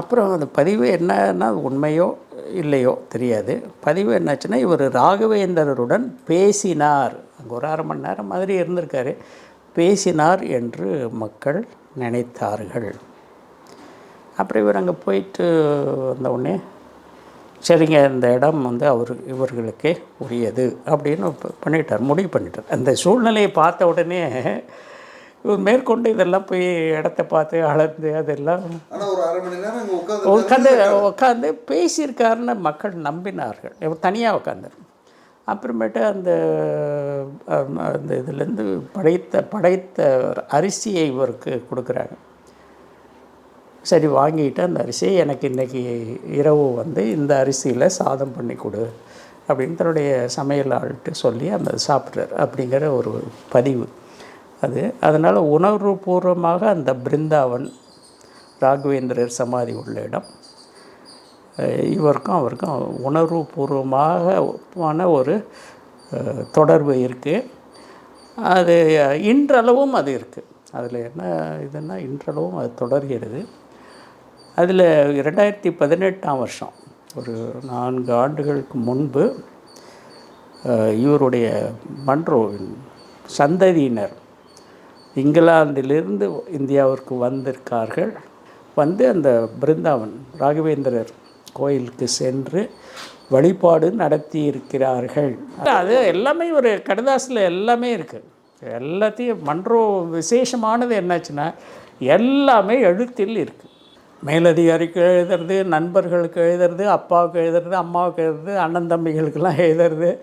அப்புறம் அந்த பதிவு என்னன்னா உண்மையோ இல்லையோ தெரியாது. பதிவு என்னாச்சுன்னா இவர் ராகவேந்தரருடன் பேசினார். அங்கே ஒரு அரை மணி நேரம் மாதிரி இருந்திருக்காரு. பேசினார் என்று மக்கள் நினைத்தார்கள். அப்புறம் இவர் அங்கே போயிட்டு வந்த உடனே சரிங்க இந்த இடம் வந்து அவர் இவர்களுக்கே உரியது அப்படின்னு பண்ணிட்டார் முடிவு பண்ணிட்டார். அந்த சூழ்நிலையை பார்த்த உடனே இவர் மேற்கொண்டு இதெல்லாம் போய் இடத்த பார்த்து அளந்து அதெல்லாம் உட்காந்து உட்காந்து பேசியிருக்காருன்னு மக்கள் நம்பினார்கள். இவர் தனியாக உட்காந்தார் அப்புறமேட்டு அந்த அந்த இதுலேருந்து படைத்த படைத்த அரிசியை இவருக்கு கொடுக்குறாங்க. சரி வாங்கிட்டு அந்த அரிசியை எனக்கு இன்றைக்கி இரவு வந்து இந்த அரிசியில் சாதம் பண்ணி கொடு அப்படின்னு தன்னுடைய சமையல் ஆள்கிட்ட சொல்லி அந்த சாப்பிட்றாரு அப்படிங்கிற ஒரு பதிவு. அது. அதனால் உணர்வுபூர்வமாக அந்த பிருந்தாவன் ராகவேந்திரர் சமாதி உள்ள இடம். இவருக்கும் அவருக்கும் உணர்வுபூர்வமான ஒரு தொடர்பு இருக்குது அது இன்றளவும் அது இருக்குது அதில் என்ன இதுன்னா இன்றளவும் அது தொடர்கிறது. அதில் ரெண்டாயிரத்தி பதினெட்டாம் வருஷம் ஒரு நான்கு ஆண்டுகளுக்கு முன்பு இவருடைய மன்றோவின் சந்ததியினர் இங்கிலாந்திலிருந்து இந்தியாவிற்கு வந்திருக்கார்கள். வந்து அந்த பிருந்தாவன் ராகவேந்திரர் கோயிலுக்கு சென்று வழிபாடு நடத்தி இருக்கிறார்கள் அது எல்லாமே ஒரு கடிதாசில் எல்லாமே இருக்குது எல்லாத்தையும் மன்றோ விசேஷமானது என்னாச்சுன்னா எல்லாமே எழுத்தில் இருக்குது மேலதிகாரிக்கு எழுதுறது நண்பர்களுக்கு எழுதுறது அப்பாவுக்கு எழுதுறது அம்மாவுக்கு எழுதுறது அண்ணன் தம்பிகளுக்கெல்லாம் எழுதுறது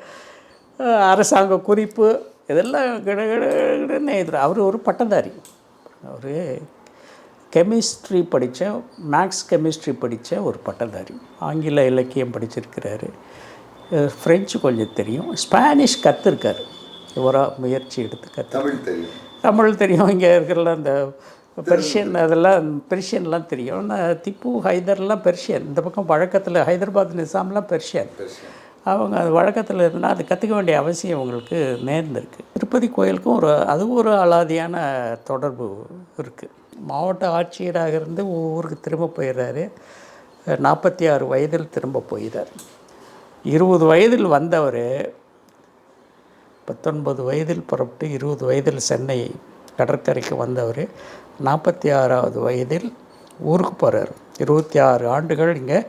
அரசாங்க குறிப்பு இதெல்லாம் கிட கிடன்னு எழுதுறாரு அவர் ஒரு பட்டதாரி அவர் கெமிஸ்ட்ரி படித்த மேக்ஸ் கெமிஸ்ட்ரி படித்த ஒரு பட்டதாரி ஆங்கில இலக்கியம் படிச்சிருக்கிறாரு. ஃப்ரெஞ்சு கொஞ்சம் தெரியும். ஸ்பானிஷ் கற்றுருக்காரு இவராக முயற்சி எடுத்து கற்று தமிழ் தெரியும். தமிழ் தெரியும். இங்கே இருக்கிற அந்த பெர்ஷியன் அதெல்லாம் பெர்ஷியன்லாம் தெரியும். நான் திப்பு ஹைதர்லாம் பெர்ஷியன் இந்த பக்கம் வழக்கத்தில் ஹைதராபாத் நிசாம்லாம் பெர்ஷியன். அவங்க அது வழக்கத்தில் இருந்தால் அது கற்றுக்க வேண்டிய அவசியம் அவங்களுக்கு நேர்ந்திருக்கு. திருப்பதி கோயிலுக்கும் ஒரு அது ஒரு அலாதியான தொடர்பு இருக்குது மாவட்ட ஆட்சியராக இருந்து ஊருக்கு திரும்ப போயிடுறாரு நாற்பத்தி ஆறு வயதில் திரும்ப போயிடுறார் இருபது வயதில் வந்தவர் பத்தொன்பது வயதில் புறப்பட்டு இருபது வயதில் சென்னை கடற்கரைக்கு வந்தவர் நாற்பத்தி ஆறாவது வயதில் ஊருக்கு போகிறார் இருபத்தி ஆறு ஆண்டுகள் இங்கே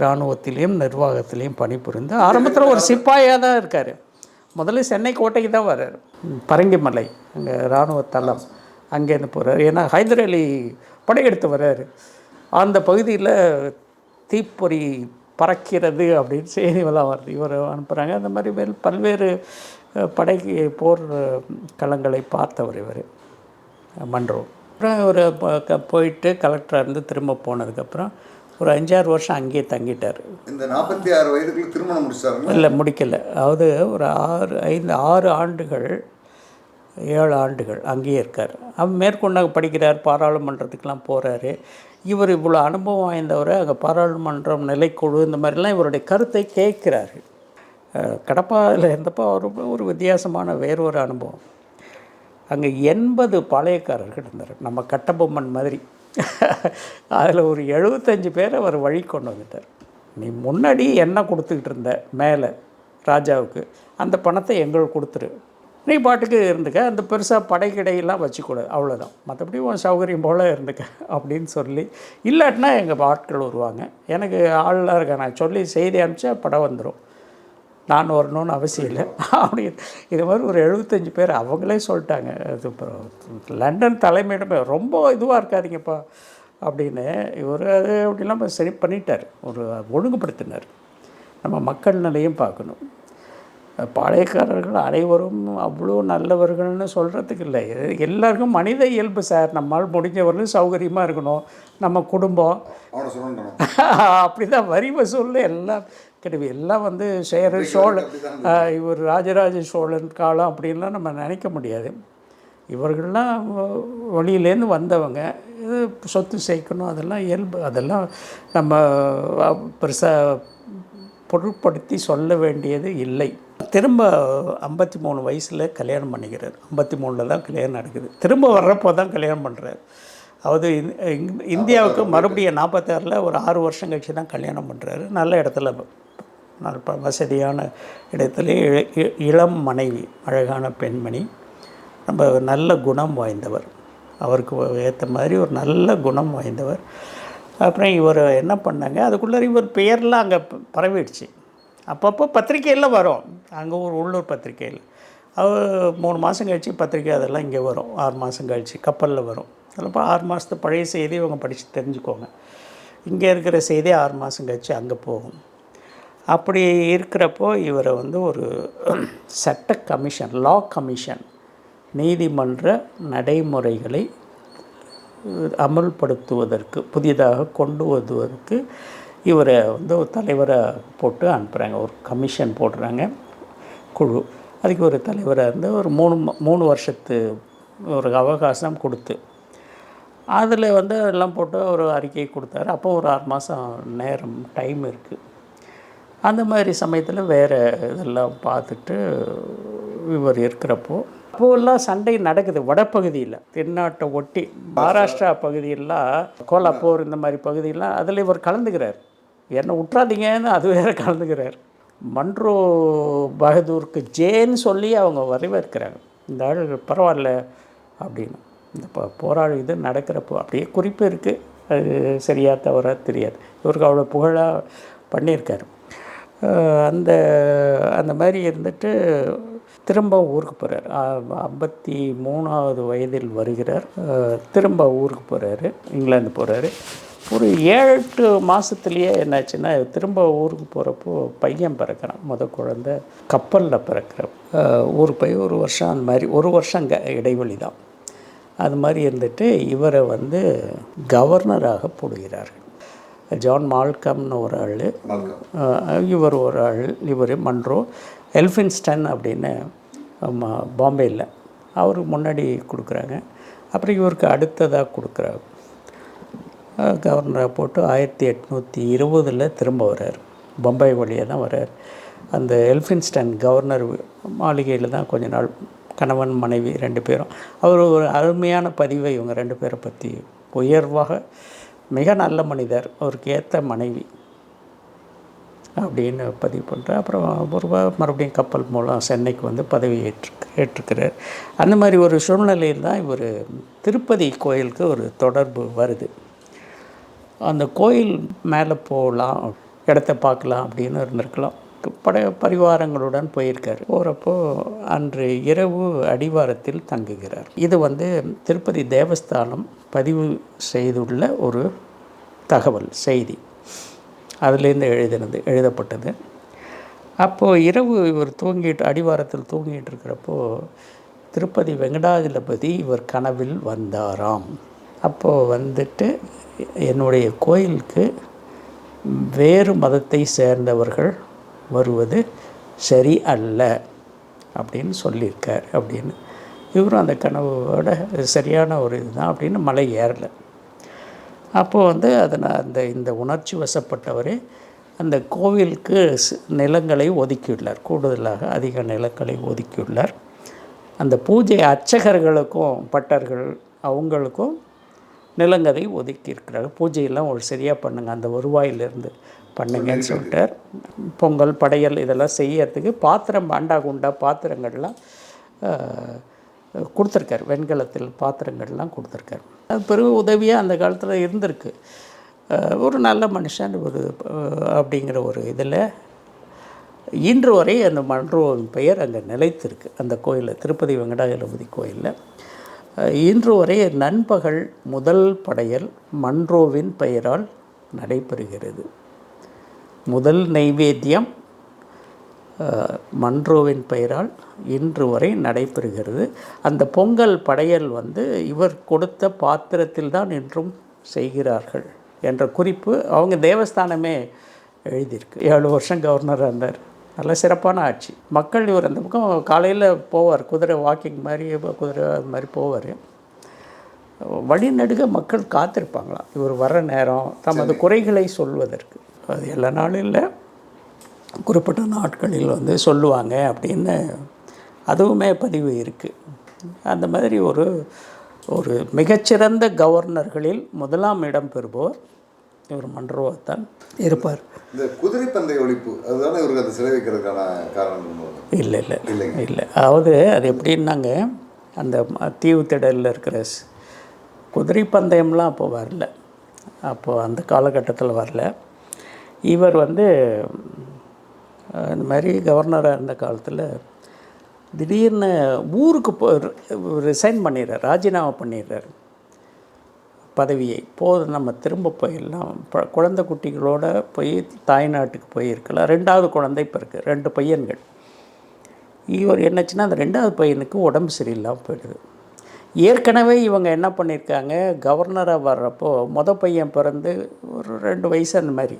இராணுவத்திலையும் நிர்வாகத்திலையும் பணிபுரிந்து ஆரம்பத்தில் ஒரு சிப்பாயாக தான் இருக்கார். முதல்ல சென்னை கோட்டைக்கு தான் வர்றார். பரங்கிமலை அங்கே இராணுவ தளம் அங்கேருந்து போகிறார் ஏன்னா ஹைதர் அலி படையெடுத்து வர்றாரு. அந்த பகுதியில் தீப்பொறி பறக்கிறது அப்படின்னு செய்திகளாக வருது. இவர் அனுப்புகிறாங்க அந்த மாதிரி வேறு பல்வேறு படைக்கு போர் களங்களை பார்த்தவர் இவர் மன்றோ. அப்புறம் இவர் போயிட்டு கலெக்டராக இருந்து திரும்ப போனதுக்கப்புறம் ஒரு அஞ்சாறு வருஷம் அங்கேயே தங்கிட்டார். இந்த நாற்பத்தி ஆறு வயதுக்குள்ள திருமணம் முடிச்சாருங்களா இல்லை முடிக்கலை. அதாவது ஒரு ஆறு ஐந்து ஆறு ஆண்டுகள் ஏழு ஆண்டுகள் அங்கேயே இருக்கார். அவர் மேற்கொண்டு படிக்கிறார் பாராளுமன்றத்துக்கெலாம் போகிறாரு இவர் இவ்வளோ அனுபவம் வாய்ந்தவர் அங்கே பாராளுமன்றம் நிலைக்குழு இந்த மாதிரிலாம் இவருடைய கருத்தை கேட்குறாரு கடப்பாவில் இருந்தப்போ அவர் ஒரு வித்தியாசமான வேறு ஒரு அனுபவம். அங்கே எண்பது பாளையக்காரர்கள் இருந்தார். நம்ம கட்டபொம்மன் மாதிரி. அதில் ஒரு எழுபத்தஞ்சு பேர் அவர் வழி கொண்டு வந்துட்டார். நீ முன்னாடி என்ன கொடுத்துக்கிட்டு இருந்த மேலே ராஜாவுக்கு அந்த பணத்தை எங்களுக்கு கொடுத்துரு. நீ பாட்டுக்கு இருந்துக்க அந்த பெருசாக படைக்கிடையெல்லாம் வச்சுக்கூட அவ்வளோதான் மற்றபடி உன் சௌகரியம் போல் இருந்துக்க அப்படின்னு சொல்லி இல்லாட்டினா எங்கள் ஆட்கள் வருவாங்க. எனக்கு ஆளாக இருக்க நான் சொல்லி செய்தி அனுப்பிச்சா படம் வந்துடும் நான் வரணும்னு அவசியம் இல்லை. அப்படி இது மாதிரி ஒரு எழுபத்தஞ்சு பேர் அவங்களே சொல்லிட்டாங்க. அது லண்டன் தலைமையிடமே ரொம்ப இதுவாக இருக்காதீங்கப்பா அப்படின்னு இவர் அது அப்படிலாம் சரி பண்ணிட்டார். ஒரு ஒழுங்குபடுத்தினார். நம்ம மக்கள் நிலையும் பார்க்கணும். பாளையக்காரர்கள் அனைவரும் அவ்வளோ நல்லவர்கள்னு சொல்கிறதுக்கு இல்லை. எல்லாருக்கும் மனித இயல்பு சார். நம்மால் முடிஞ்சவரையும் சௌகரியமாக இருக்கணும். நம்ம குடும்பம். அப்படி தான் வரி வசூல் எல்லாம் கிடையாது எல்லாம் வந்து சேர சோழன் இவர் ராஜராஜ சோழன் காலம் அப்படின்லாம் நம்ம நினைக்க முடியாது. இவர்கள்லாம் வெளியிலேருந்து வந்தவங்க. இது சொத்து சேர்க்கணும் அதெல்லாம் இயல்பு அதெல்லாம் நம்ம பெருசாக பொருட்படுத்தி சொல்ல வேண்டியது இல்லை. திரும்ப ஐம்பத்தி மூணு வயசில் கல்யாணம் பண்ணிக்கிறார். ஐம்பத்தி மூணில் தான் கல்யாணம் நடக்குது. திரும்ப வர்றப்போ தான் கல்யாணம் பண்ணுறாரு அதாவது இந்- இந்- இந்தியாவுக்கு மறுபடியும் நாற்பத்தாறில் ஒரு ஆறு வருஷம் கழிச்சு தான் கல்யாணம் பண்ணுறாரு நல்ல இடத்துல நற்ப வசதியான இடத்துல இ- இ- இளம் மனைவி அழகான பெண்மணி ரொம்ப நல்ல குணம் வாய்ந்தவர். அவருக்கு ஏற்ற மாதிரி ஒரு நல்ல குணம் வாய்ந்தவர். அப்புறம் இவர் என்ன பண்ணாங்க அதுக்குள்ளே இவர் பெயர்லாம் அங்கே பரவிடுச்சு. அப்பப்போ பத்திரிக்கையில் வரும். அங்கே ஒரு உள்ளூர் பத்திரிக்கையில் அவர் மூணு மாதம் கழிச்சு பத்திரிக்கை அதெல்லாம் இங்கே வரும். ஆறு மாதம் கழிச்சு கப்பலில் வரும். அதில் ஆறு மாதத்து பழைய செய்தி இவங்க படித்து தெரிஞ்சுக்கோங்க. இங்கே இருக்கிற செய்தி ஆறு மாதம் கழித்து அங்கே போகும். அப்படி இருக்கிறப்போ இவரை வந்து ஒரு சட்ட கமிஷன் லா கமிஷன் நீதிமன்ற நடைமுறைகளை அமல்படுத்துவதற்கு புதிதாக கொண்டு வருவதற்கு இவரை வந்து ஒரு தலைவரை போட்டு அனுப்புகிறாங்க ஒரு கமிஷன் போடுறாங்க குழு. அதுக்கு ஒரு தலைவராக இருந்து ஒரு மூணு மூணு வருஷத்து ஒரு அவகாசம் கொடுத்து அதில் வந்து எல்லாம் போட்டு ஒரு அறிக்கை கொடுத்தாரு. அப்போ ஒரு ஆறு மாதம் நேரம் டைம் இருக்குது அந்த மாதிரி சமயத்தில் வேறு இதெல்லாம் பார்த்துட்டு இவர் இருக்கிறப்போ அப்போல்லாம் சண்டை நடக்குது. வடபகுதியில் தென்னாட்டை ஒட்டி மகாராஷ்டிரா பகுதியெல்லாம் கோலாப்பூர் இந்த மாதிரி பகுதியெல்லாம் அதில் இவர் கலந்துக்கிறார். என்ன விட்றாதீங்கன்னு அது வேற கலந்துக்கிறார். மன்றோ பகதூருக்கு ஜேன்னு சொல்லி அவங்க வரவேற்கிறாங்க. இந்த ஆள் பரவாயில்ல அப்படின்னு. இந்த ப இது நடக்கிறப்போ அப்படியே குறிப்பு இருக்குது அது சரியாக தவறாக தெரியாது. இவருக்கு அவ்வளோ புகழாக பண்ணியிருக்காரு. அந்த அந்த மாதிரி இருந்துட்டு திரும்ப ஊருக்கு போகிறார் ஐம்பத்தி மூணாவது வயதில் வருகிறார். திரும்ப ஊருக்கு போகிறாரு இங்கிலாந்து போகிறாரு ஒரு ஏழு எட்டு மாதத்துலேயே என்னாச்சுன்னா திரும்ப ஊருக்கு போகிறப்போ பையன் பிறக்கிறான். முத குழந்த கப்பலில் பிறக்கிற ஒரு போய் ஒரு வருஷம் அந்த மாதிரி ஒரு வருஷம் க இடைவெளி தான் அது மாதிரி இருந்துட்டு இவரை வந்து கவர்னராக போடுகிறார்கள். ஜான் மால்கம்னு ஒரு ஆள். இவர் ஒரு ஆள் இவர் மன்றோ. எல்ஃபின்ஸ்டன் அப்படின்னு பாம்பேயில் அவருக்கு முன்னாடி கொடுக்குறாங்க. அப்புறம் இவருக்கு அடுத்ததாக கொடுக்குறாங்க கவர்னராக போட்டு ஆயிரத்தி எட்நூற்றி இருபதில் திரும்ப வர்றார். பம்பாய் வழியாக தான் வர்றார். அந்த எல்ஃபின்ஸ்டன் கவர்னர் மாளிகையில் தான் கொஞ்ச நாள் கணவன் மனைவி ரெண்டு பேரும். அவர் ஒரு அருமையான பதிவை இவங்க ரெண்டு பேரை பற்றி உயர்வாக மிக நல்ல மனிதர் அவருக்கு ஏற்ற மனைவி அப்படின்னு பதிவு பண்ணுறார் அப்புறம் ஒருவா மறுபடியும் கப்பல் மூலம் சென்னைக்கு வந்து பதவி ஏற்று ஏற்றுக்கிறார் அந்த மாதிரி ஒரு சூழ்நிலையில் தான் இவர் திருப்பதி கோயிலுக்கு ஒரு தொடர்பு வருது. அந்த கோயில் மேலே போகலாம் இடத்த பார்க்கலாம் அப்படின்னு இருந்திருக்கலாம். படை பரிவாரங்களுடன் போயிருக்கார். போகிறப்போ அன்று இரவு அடிவாரத்தில் தங்குகிறார். இது வந்து திருப்பதி தேவஸ்தானம் பதிவு செய்துள்ள ஒரு தகவல் செய்தி. அதுலேருந்து எழுதினது எழுதப்பட்டது. அப்போது இரவு இவர் தூங்கிட்டு அடிவாரத்தில் தூங்கிட்டு இருக்கிறப்போ திருப்பதி வெங்கடாஜலபதி இவர் கனவில் வந்தாராம். அப்போது வந்துட்டு என்னுடைய கோயிலுக்கு வேறு மதத்தை சேர்ந்தவர்கள் வருவது சரி அல்ல அப்படின்னு சொல்லியிருக்கார் அப்படின்னு. இவரும் அந்த கனவோட சரியான ஒரு இதுதான் அப்படின்னு மலை ஏறலை. அப்போது வந்து அதனை அந்த இந்த உணர்ச்சி வசப்பட்டவரே அந்த கோவிலுக்கு நிலங்களை ஒதுக்கியுள்ளார். கூடுதலாக அதிக நிலங்களை ஒதுக்கியுள்ளார். அந்த பூஜை அர்ச்சகர்களுக்கும் பட்டர்கள் அவங்களுக்கும் நிலங்களை ஒதுக்கியிருக்கிறார். பூஜையெல்லாம் ஒரு சரியாக பண்ணுங்கள் அந்த வருவாயிலிருந்து பண்ணுங்கன்னு சொல்லிட்டார். பொங்கல் படையல் இதெல்லாம் செய்யறதுக்கு பாத்திரம் பாண்டா குண்டா பாத்திரங்கள்லாம் கொடுத்துருக்காரு. வெண்கலத்தில் பாத்திரங்கள்லாம் கொடுத்துருக்காரு. அது பெரும் உதவியாக அந்த காலத்தில் இருந்திருக்கு. ஒரு நல்ல மனுஷன் ஒரு அப்படிங்கிற ஒரு இதில் இன்று வரை அந்த மன்றோவின் பெயர் அங்கே நிலைத்திருக்கு. அந்த கோயிலில் திருப்பதி வெங்கடாஜலபதி கோயிலில். இன்று வரை நண்பகல் முதல் படையல் மன்றோவின் பெயரால் நடைபெறுகிறது. முதல் நைவேத்தியம் மன்றோவின் பெயரால் இன்று வரை நடைபெறுகிறது. அந்த பொங்கல் படையல் வந்து இவர் கொடுத்த பாத்திரத்தில் தான் இன்றும் செய்கிறார்கள் என்ற குறிப்பு அவங்க தேவஸ்தானமே எழுதியிருக்கு. ஏழு வருஷம் கவர்னராக இருந்தார். நல்ல சிறப்பான ஆட்சி. மக்கள் இவர் அந்த பக்கம் காலையில் போவார். குதிரை வாக்கிங் மாதிரி குதிரை அது மாதிரி போவார். வழிநடுக மக்கள் காத்திருப்பாங்களாம். இவர் வர நேரம் தமது குறைகளை சொல்வதற்கு. அது எல்லா நாளும் இல்லை. குறிப்பிட்ட நாட்களில் வந்து சொல்லுவாங்க அப்படின்னு அதுவுமே பதிவு இருக்குது அந்த மாதிரி ஒரு ஒரு மிகச்சிறந்த கவர்னர்களில் முதலாம் இடம் பெறுபவர் இவர் மன்றோவா தான் இருப்பார். இந்த குதிரை பந்தய ஒழிப்பு அதுதானே இவருக்கு அந்த சிலை வைக்கிறதுக்கான காரணம் இல்லை இல்லை இல்லைங்க. இல்லை. அதாவது அது எப்படின்னாங்க அந்த தீவு திடலில் இருக்கிற குதிரை பந்தயம்லாம் அப்போ வரல. அப்போது அந்த காலகட்டத்தில் வரல. இவர் வந்து இந்த மாதிரி கவர்னராக இருந்த காலத்தில் திடீர்னு ஊருக்கு போ ரிசைன் பண்ணிடுறார் ராஜினாமா பண்ணிடுறாரு பதவியை. போதும் நம்ம திரும்ப போயிடலாம். ப குழந்தை குட்டிகளோடு போய் தாய்நாட்டுக்கு போயிருக்கலாம். ரெண்டாவது குழந்தை இப்போ இருக்குது ரெண்டு பையன்கள். இவர் என்னாச்சுன்னா அந்த ரெண்டாவது பையனுக்கு உடம்பு சரியில்லாமல் போயிடுது. ஏற்கனவே இவங்க என்ன பண்ணியிருக்காங்க கவர்னராக வர்றப்போ மொதல் பையன் பிறந்து ஒரு ரெண்டு வயசு அந்த மாதிரி.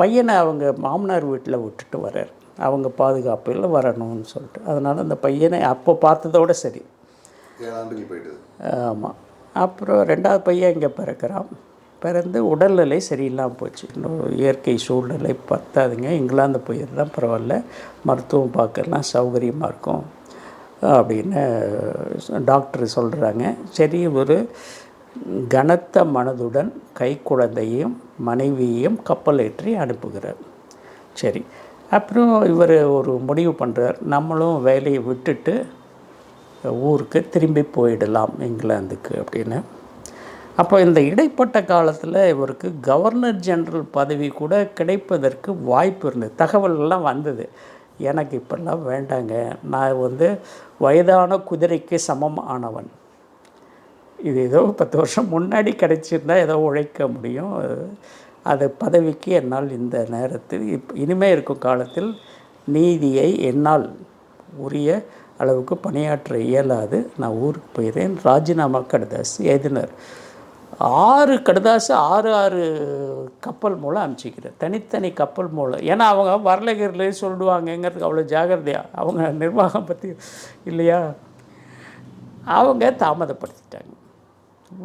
பையனை அவங்க மாமனார் வீட்டில் விட்டுட்டு வர்றார். அவங்க பாதுகாப்பில் வரணும்னு சொல்லிட்டு. அதனால் அந்த பையனை அப்போ பார்த்ததோட சரி. ஆமாம் அப்புறம் ரெண்டாவது பையன் இங்கே பிறக்கிறான். பிறந்து உடல்நிலை சரியில்லாமல் போச்சு. இன்னும் இயற்கை சூழ்நிலை பத்தாதுங்க. இங்கிலாந்து போயிருந்தால் பரவாயில்ல. மருத்துவம் பார்க்கலாம் சௌகரியமாக இருக்கும் அப்படின்னு டாக்டர் சொல்கிறாங்க சரி ஒரு கனத்த மனதுடன் கைக்குழந்தையும் மனைவியையும் மனைவியையும் கப்பலேற்றி அனுப்புகிறார். சரி அப்புறம் இவர் ஒரு முடிவு பண்ணுறார் நம்மளும் வேலையை விட்டுட்டு ஊருக்கு திரும்பி போயிடலாம் இங்கிலாந்துக்கு அப்படின்னு. அப்போ இந்த இடைப்பட்ட காலத்தில் இவருக்கு கவர்னர் ஜெனரல் பதவி கூட கிடைப்பதற்கு வாய்ப்பு இருந்தது. தகவலெல்லாம் வந்தது. எனக்கு இப்பெல்லாம் வேண்டாங்க. நான் வந்து வயதான குதிரைக்கு சமம் ஆனவன். இது ஏதோ பத்து வருஷம் முன்னாடி கிடச்சிருந்தால் ஏதோ உழைக்க முடியும். அது பதவிக்கு என்னால் இந்த நேரத்தில் இப் இனிமே இருக்கும் காலத்தில் நீதியை என்னால் உரிய அளவுக்கு பணியாற்ற இயலாது. நான் ஊருக்கு போயிடுறேன் ராஜினாமா கடுதாஸ் எழுதினார். ஆறு கடுதாசு ஆறு ஆறு கப்பல் மூலம் அனுப்பிச்சிக்கிறேன். தனித்தனி கப்பல் மூலம். ஏன்னா அவங்க வரலகிரிலே சொல்லிடுவாங்கங்கிறதுக்கு அவ்வளோ ஜாகிரதையாக அவங்க நிர்வாகம் பற்றி இல்லையா? அவங்க தாமதப்படுத்திட்டாங்க.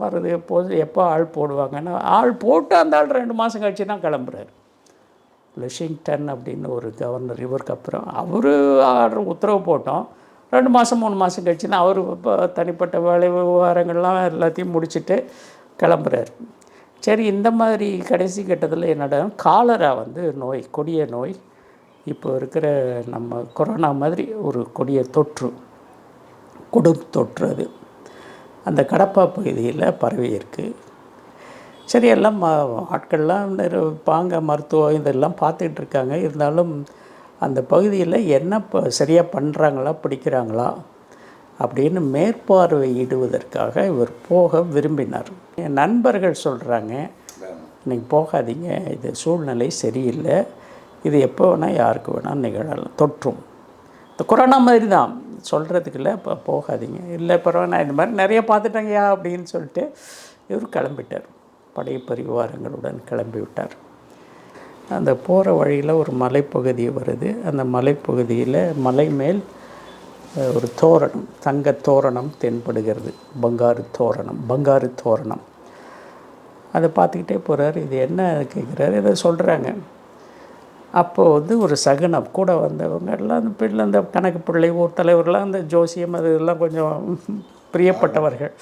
வர்றது எப்போது எப்போ ஆள் போடுவாங்கன்னா ஆள் போட்டு அந்த ஆள் ரெண்டு மாதம் கழிச்சு தான் கிளம்புறாரு. லெஷிங்டன் அப்படின்னு ஒரு கவர்னர் இவருக்கு அப்புறம் அவர் ஆர்டர் உத்தரவு போட்டோம். ரெண்டு மாதம் மூணு மாதம் கழிச்சுன்னா அவர் இப்போ தனிப்பட்ட வேலை விவகாரங்கள்லாம் எல்லாத்தையும் முடிச்சுட்டு கிளம்புறாரு. சரி இந்த மாதிரி கடைசி கட்டத்தில் என்னோட காலரா வந்து நோய் கொடிய நோய். இப்போ இருக்கிற நம்ம கொரோனா மாதிரி ஒரு கொடிய தொற்று கொடும் தொற்று அது. அந்த கடப்பா பகுதியில் பரவி இருக்குது சரி எல்லாம் ம- ஆட்கள்லாம் பாங்க மருத்துவம் இதெல்லாம் பார்த்துக்கிட்டு இருக்காங்க. இருந்தாலும் அந்த பகுதியில் என்ன ப சரியாக பண்ணுறாங்களா பிடிக்கிறாங்களா அப்படின்னு மேற்பார்வையிடுவதற்காக இவர் போக விரும்பினார். என் நண்பர்கள் சொல்கிறாங்க நீங்கள் போகாதீங்க. இது சூழ்நிலை சரியில்லை. இது எப்போ வேணால் யாருக்கு வேணால் நிகழலாம். தொற்றும். இந்த கொரோனா மாதிரி தான் சொல்கிறதுக்குள்ள இப்போ போகாதீங்க. இல்லை பரவாயில்ல நான் இந்த மாதிரி நிறைய பார்த்துட்டேங்கய்யா அப்படின்னு சொல்லிட்டு இவர் கிளம்பிட்டார். படை பரிவாரங்களுடன் கிளம்பி விட்டார் அந்த போகிற வழியில் ஒரு மலைப்பகுதி வருது. அந்த மலைப்பகுதியில் மலை மேல் ஒரு தோரணம் தங்க தோரணம் தென்படுகிறது. பங்காரு தோரணம் பங்காரு தோரணம். அதை பார்த்துக்கிட்டே போகிறார் இது என்ன கேட்குறாரு இதை சொல்கிறாங்க அப்போது வந்து ஒரு சகுனம் கூட வந்தவங்க எல்லாம் அந்த பிள்ளை அந்த கணக்கு பிள்ளை ஊர் தலைவர்லாம் அந்த ஜோசியம் அது இதெல்லாம் கொஞ்சம் பிரியப்பட்டவர்கள்.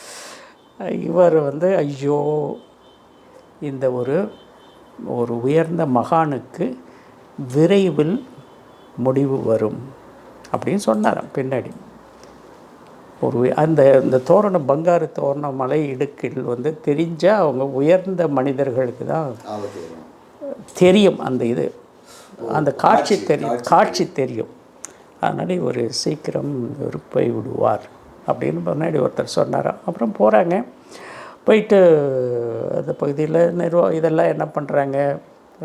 இவர் வந்து ஐயோ இந்த ஒரு ஒரு உயர்ந்த மகானுக்கு விரைவில் முடிவு வரும் அப்படின்னு சொன்னாராம் பின்னாடி. ஒரு அந்த இந்த தோரணம் பங்காரு தோரணம் மலை இடுக்கில் வந்து தெரிஞ்சால் அவங்க உயர்ந்த மனிதர்களுக்கு தான் தெரியும் அந்த இது. அந்த காட்சி தெரியும் காட்சி தெரியும். அதனால் இவர் சீக்கிரம் போய் விடுவார் அப்படின்னு முன்னாடி ஒருத்தர் சொன்னாராம் அப்புறம் போகிறாங்க போயிட்டு அந்த பகுதியில் நிர்வா இதெல்லாம் என்ன பண்ணுறாங்க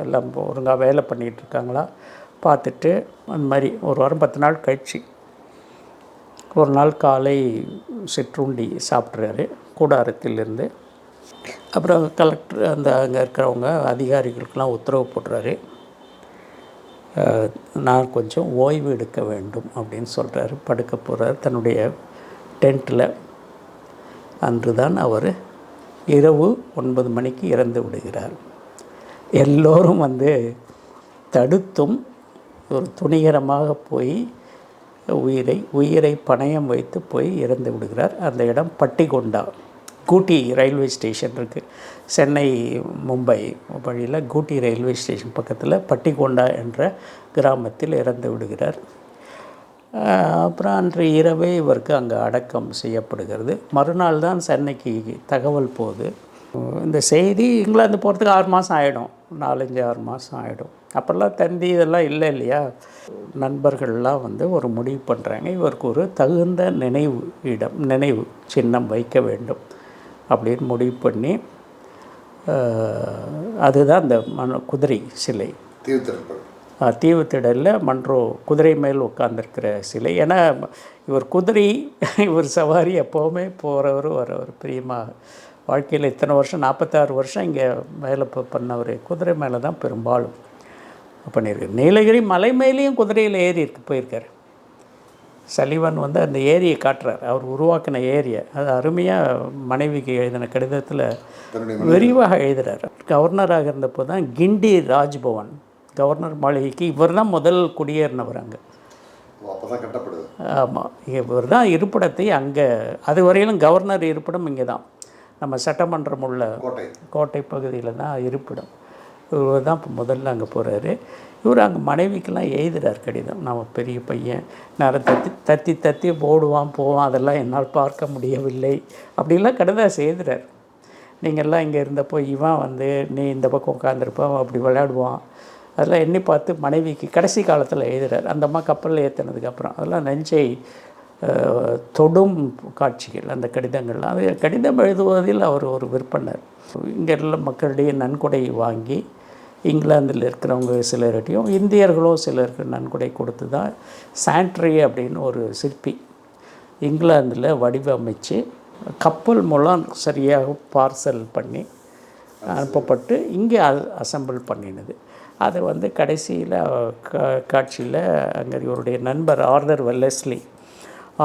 எல்லாம் ஒழுங்காக வேலை பண்ணிகிட்டு இருக்காங்களா? பார்த்துட்டு அந்த மாதிரி ஒரு வாரம் பத்து நாள் கழிச்சு ஒரு நாள் காலை சிற்றுண்டி சாப்பிட்றாரு கூடாரத்திலிருந்து. அப்புறம் கலெக்டர் அந்த அங்கே இருக்கிறவங்க அதிகாரிகளுக்கெல்லாம் உத்தரவு போடுறாரு. நான் கொஞ்சம் ஓய்வு எடுக்க வேண்டும் அப்படின்னு சொல்கிறாரு படுக்க போகிறார் தன்னுடைய டென்ட்டில் அன்று தான் அவர் இரவு ஒன்பது மணிக்கு இறந்து விடுகிறார். எல்லோரும் வந்து தடுத்தும் ஒரு துணிகரமாக போய் உயிரை உயிரை பணயம் வைத்து போய் இறந்து விடுகிறார். அந்த இடம் பட்டிகொண்டா. கூட்டி ரயில்வே ஸ்டேஷன் இருக்குது சென்னை மும்பை வழியில் கூட்டி ரயில்வே ஸ்டேஷன் பக்கத்தில் பட்டிகொண்டா என்ற கிராமத்தில் இறந்து விடுகிறார். அப்புறம் அன்று இரவே இவருக்கு அங்கே அடக்கம் செய்யப்படுகிறது. மறுநாள் தான் சென்னைக்கு தகவல் போகுது. இந்த செய்தி இங்கிலாந்து போகிறதுக்கு ஆறு மாதம் ஆகிடும் நாலஞ்சு ஆறு மாதம் ஆகிடும் அப்போல்லாம் தந்தி இதெல்லாம் இல்லை இல்லையா? நண்பர்கள்லாம் வந்து ஒரு முடிவு பண்ணுறாங்க இவருக்கு ஒரு தகுந்த நினைவு இடம் நினைவு சின்னம் வைக்க வேண்டும். அப்படின்னு முடிவு பண்ணி அதுதான் அந்த மன குதிரை சிலை. தீவுத்திடலில் மன்றோ குதிரை மேல் உட்காந்துருக்கிற சிலை. ஏன்னா இவர் குதிரை இவர் சவாரி எப்போவுமே போகிறவர் வரவர். பிரியமாக வாழ்க்கையில் இத்தனை வருஷம் நாற்பத்தாறு வருஷம் இங்கே மேலே ப- பண்ணவர். குதிரை மேலே தான் பெரும்பாலும் பண்ணியிருக்கு நீலகிரி மலை மேலேயும் குதிரையில் ஏறி இருக்கு போயிருக்காரு. சலிவன் வந்து அந்த ஏரியை காட்டுறார். அவர் உருவாக்கின ஏரியை. அது அருமையாக மனைவிக்கு எழுதின கடிதத்தில் விரிவாக எழுதுறாரு. கவர்னராக இருந்தப்போ தான் கிண்டி ராஜ்பவன் கவர்னர் மாளிகைக்கு இவர் தான் முதல் குடியேறினவர் அங்கே. ஆமாம் இவர் தான் இருப்பிடத்தை அங்கே அது வரையிலும் கவர்னர் இருப்பிடம் இங்கே தான் நம்ம சட்டமன்றம் உள்ள கோட்டை. கோட்டை பகுதியில் தான் இருப்பிடம். இவர் தான் இப்போ முதல்ல அங்கே போகிறாரு. இவர் அங்கே மனைவிக்கெல்லாம் எழுதுறார் கடிதம். நம்ம பெரிய பையன். நேரம் தத்தி தத்தி தத்தி போடுவான் போவான். அதெல்லாம் என்னால் பார்க்க முடியவில்லை. அப்படிலாம் கடிதம் எழுதுறார். நீங்கள்லாம் இங்கே இருந்தப்போ இவன் வந்து நீ இந்த பக்கம் உட்காந்துருப்பான் அப்படி விளையாடுவான். அதெல்லாம் எண்ணி பார்த்து மனைவிக்கு கடைசி காலத்தில் எழுதுறார். அந்த அம்மா கப்பலில் ஏற்றினதுக்கப்புறம் அதெல்லாம் நெஞ்சை தொடும் காட்சிகள் அந்த கடிதங்கள்லாம். அது கடிதம் எழுதுவதில் அவர் ஒரு விற்பனர் இங்கே உள்ள மக்களிடையே நன்கொடை வாங்கி இங்கிலாந்தில் இருக்கிறவங்க சிலர்கிட்டையும் இந்தியர்களும் சிலருக்கு நன்கொடை கொடுத்து தான் சாண்ட்ரி அப்படின்னு ஒரு சிற்பி இங்கிலாந்தில் வடிவமைச்சு கப்பல் மூலம் சரியாக பார்சல் பண்ணி அனுப்பப்பட்டு இங்கே அசெம்பிள் பண்ணினது. அது வந்து கடைசியில் காட்சியில் அங்கே இவருடைய நண்பர் ஆர்தர் வெல்லஸ்லி.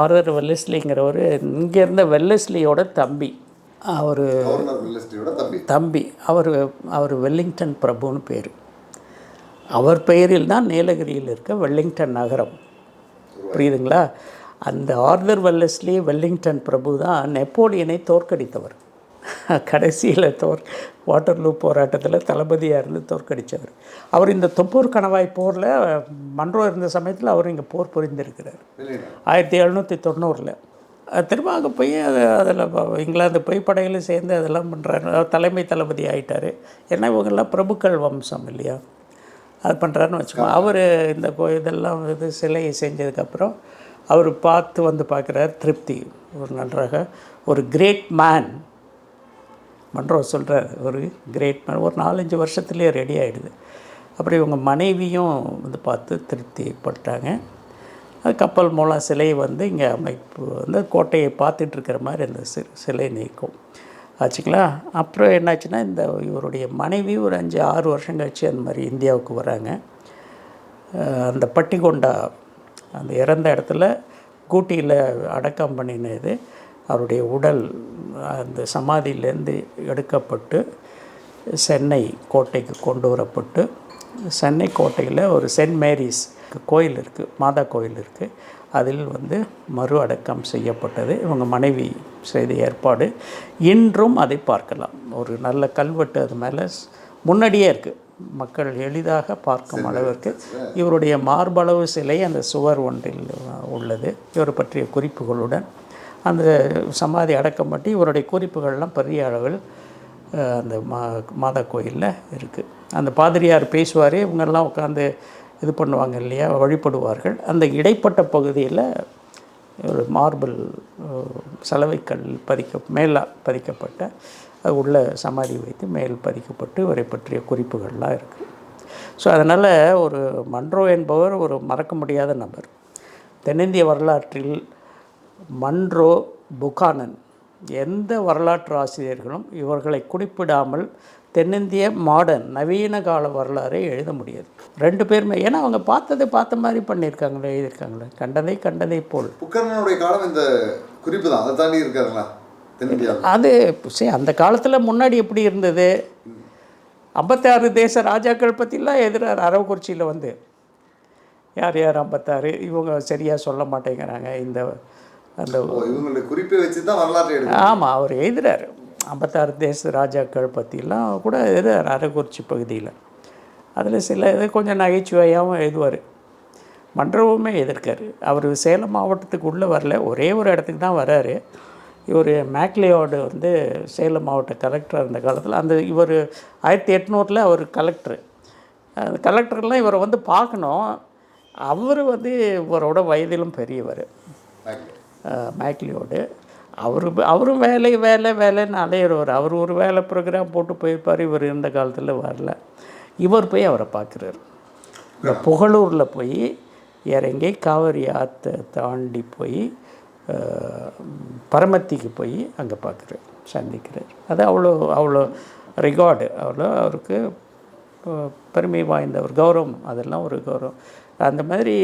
ஆர்தர் வெல்லஸ்லிங்கிறவர் இங்கே இருந்த வெல்லஸ்லியோட தம்பி. அவர் தம்பி. அவர் அவர் வெல்லிங்டன் பிரபுன்னு பேர். அவர் பெயரில் தான் நீலகிரியில் இருக்க வெல்லிங்டன் நகரம். புரியுதுங்களா? அந்த ஆர்தர் வெல்லஸ்லி வெல்லிங்டன் பிரபு தான் நெப்போலியனை தோற்கடித்தவர். கடைசியில் தோற் வாட்டர்லூ போராட்டத்தில் தளபதியாக இருந்து தோற்கடித்தவர் அவர் இந்த தொப்பூர் கணவாய் போரில் மன்றோ இருந்த சமயத்தில் அவர் இங்கே போர் புரிந்திருக்கிறார். ஆயிரத்தி எழுநூற்றி தொண்ணூறில். திரும்ப அங்கே போய் அது அதில் இங்கிலாந்து போய் படையில் சேர்ந்து அதெல்லாம் பண்ணுறாரு தலைமை தளபதி ஆயிட்டார். ஏன்னா இவங்கெல்லாம் பிரபுக்கள் வம்சம் இல்லையா? அது பண்ணுறாருன்னு வச்சுக்கோ. அவர் இந்த கோ இதெல்லாம் இது சிலையை செஞ்சதுக்கப்புறம் அவர் பார்த்து வந்து பார்க்குறாரு திருப்தி. ஒரு நன்றாக. ஒரு கிரேட் மேன். மன்றோ சொல்கிறார் ஒரு கிரேட் மேன். ஒரு நாலஞ்சு வருஷத்துலேயே ரெடி ஆகிடுது அப்புறம் இவங்க மனைவியும் வந்து பார்த்து திருப்தி பட்டாங்க அது கப்பல் மூலம் சிலை வந்து இங்கே அமைப்பு வந்து கோட்டையை பார்த்துட்ருக்கிற மாதிரி அந்த சிலை நீக்கும். ஆச்சுங்களா? அப்புறம் என்னாச்சுன்னா இந்த இவருடைய மனைவி ஒரு அஞ்சு ஆறு வருஷம் கழிச்சு அந்த மாதிரி இந்தியாவுக்கு வராங்க. அந்த பட்டிகொண்டா அந்த இறந்த இடத்துல கூட்டியில் அடக்கம் பண்ணினது. அவருடைய உடல் அந்த சமாதியிலேருந்து எடுக்கப்பட்டு சென்னை கோட்டைக்கு கொண்டு வரப்பட்டு சென்னை கோட்டையில் ஒரு சென்ட் மேரிஸ் கோயில் இருக்குது மாதா கோயில் இருக்குது அதில் வந்து மறு அடக்கம் செய்யப்பட்டது. இவங்க மனைவி செய்த ஏற்பாடு. இன்றும் அதை பார்க்கலாம். ஒரு நல்ல கல்வெட்டு அது மேலே முன்னாடியே இருக்குது மக்கள் எளிதாக பார்க்கும் அளவிற்கு இவருடைய மார்பளவு சிலை அந்த சுவர் ஒன்றில் உள்ளது. இவர் பற்றிய குறிப்புகளுடன் அந்த சமாதி அடக்கம் பண்ணி இவருடைய குறிப்புகள்லாம் பெரிய அளவில் அந்த மா மாதா கோயிலில் இருக்குது அந்த பாதிரியார் பேசுவார். இவங்கெல்லாம் உட்காந்து இது பண்ணுவாங்க இல்லையா வழிபடுவார்கள். அந்த இடைப்பட்ட பகுதியில் ஒரு மார்பிள் சலவைக்கல் பதிக்க மேலாக பதிக்கப்பட்ட அது உள்ள சமாதி வைத்து மேல் பதிக்கப்பட்டு இவரை பற்றிய குறிப்புகள்லாம் இருக்குது ஸோ அதனால் ஒரு மன்றோ என்பவர் ஒரு மறக்க முடியாத நபர். தென்னிந்திய வரலாற்றில் மன்றோ புகானன் எந்த வரலாற்று ஆசிரியர்களும் இவர்களை குறிப்பிடாமல் தென்னிந்திய மாடர்ன் நவீன கால வரலாறை எழுத முடியாது. ரெண்டு பேருமே ஏன்னா அவங்க பார்த்ததை பார்த்த மாதிரி பண்ணியிருக்காங்களே எழுதியிருக்காங்களே. கண்டதை கண்டதை போல். புக்கரனுடைய காலம் இந்த குறிப்பு தான். அதை தாண்டி தென்னிந்தியாவில் அது சரி அந்த காலத்தில் முன்னாடி எப்படி இருந்தது? ஐம்பத்தாறு தேச ராஜாக்கள் பற்றிலாம் எதிரார் அரவக்குறிச்சியில் வந்து. யார் யார் ஐம்பத்தாறு? இவங்க சரியாக சொல்ல மாட்டேங்கிறாங்க. இந்த அந்த இவங்களுடைய குறிப்பை வச்சு தான் வரலாற்றை ஆமாம் அவர் எழுதுறாரு. ஐம்பத்தாறு தேச ராஜாக்கள் பற்றிலாம் கூட எழுதுறாரு அரக்குறிச்சி பகுதியில். அதில் சில இது கொஞ்சம் நகைச்சுவையாகவும் எழுதுவார். மன்றவுமே எதிர்க்காரு. அவர் சேலம் மாவட்டத்துக்கு உள்ளே வரல. ஒரே ஒரு இடத்துக்கு தான் வராரு. இவர் மேக்லியோடு வந்து சேலம் மாவட்ட கலெக்டர் இருந்த காலத்தில் அந்த இவர் ஆயிரத்தி எட்நூறில் அவர் கலெக்டர். அந்த கலெக்டர்லாம் இவரை வந்து பார்க்கணும். அவர் வந்து இவரோட வயதிலும் பெரியவர். மேக்லியோடு. அவர் அவரும் வேலை வேலை வேலைன்னு அலையிறவர். அவர் ஒரு வேலை ப்ரோக்ராம் போட்டு போயிருப்பார். இவர் இருந்த காலத்தில் வரல. இவர் போய் அவரை பார்க்குறாரு. இந்த புகழூரில் போய் இறங்கி காவிரி ஆற்றை தாண்டி போய் பரமத்திக்கு போய் அங்கே பார்க்குறாரு. சந்திக்கிறார். அது அவ்வளோ அவ்வளோ ரிகார்டு அவ்வளோ அவருக்கு பெருமை வாய்ந்த ஒரு கௌரவம். அதெல்லாம் ஒரு கௌரவம். அந்த மாதிரி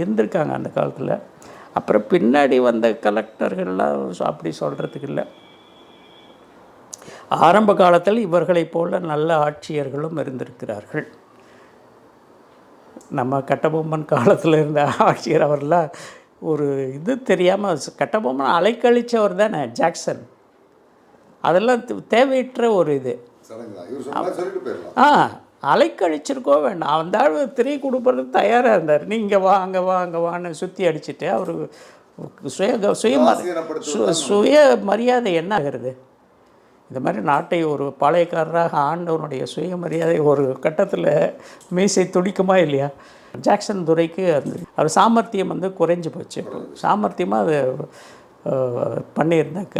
இருந்திருக்காங்க அந்த காலத்தில். அப்புறம் பின்னாடி வந்த கலெக்டர்கள்லாம் அப்படி சொல்கிறதுக்கு இல்லை. ஆரம்ப காலத்தில் இவர்களைப் போல நல்ல ஆட்சியர்களும் இருந்திருக்கிறார்கள். நம்ம கட்டபொம்மன் காலத்தில் இருந்த ஆட்சியர் அவர்லாம் ஒரு இது தெரியாமல் கட்டபொம்மன் அலைக்கழிச்சவர் தானே ஜாக்சன். அதெல்லாம் தேவையற்ற ஒரு இது. ஆ. அலைக்கழிச்சிருக்கோ வேண்டாம். அந்த ஆள் திரை கொடுப்பறதுக்கு தயாராக இருந்தார். நீ இங்கே வா அங்கே வா அங்கே வான்னு சுற்றி அடிச்சுட்டு அவர் சுய சுய சுய மரியாதை என்ன ஆகிறது? இந்த மாதிரி நாட்டை ஒரு பாளையக்காரராக ஆண்டவனுடைய சுயமரியாதை ஒரு கட்டத்தில் மீசை துடிக்குமா இல்லையா? ஜாக்சன் துரைக்கு அந்த அவர் சாமர்த்தியம் வந்து குறைஞ்சி போச்சு. சாமர்த்தியமாக அது பண்ணியிருந்தாக்க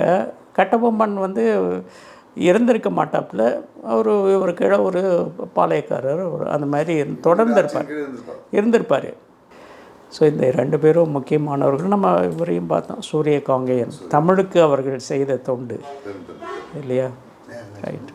கட்டபொம்மன் வந்து இருந்திருக்க மாட்டாப்புல. அவர் ஒரு கீழே ஒரு பாளையக்காரர் ஒரு அந்த மாதிரி தொடர்ந்து இருப்பார் இருந்திருப்பார். ஸோ இந்த ரெண்டு பேரும் முக்கியமானவர்கள். நம்ம இவரையும் பார்த்தோம். சூரிய காங்கேயன் தமிழுக்கு அவர்கள் செய்த தொண்டு. இல்லையா? ரைட்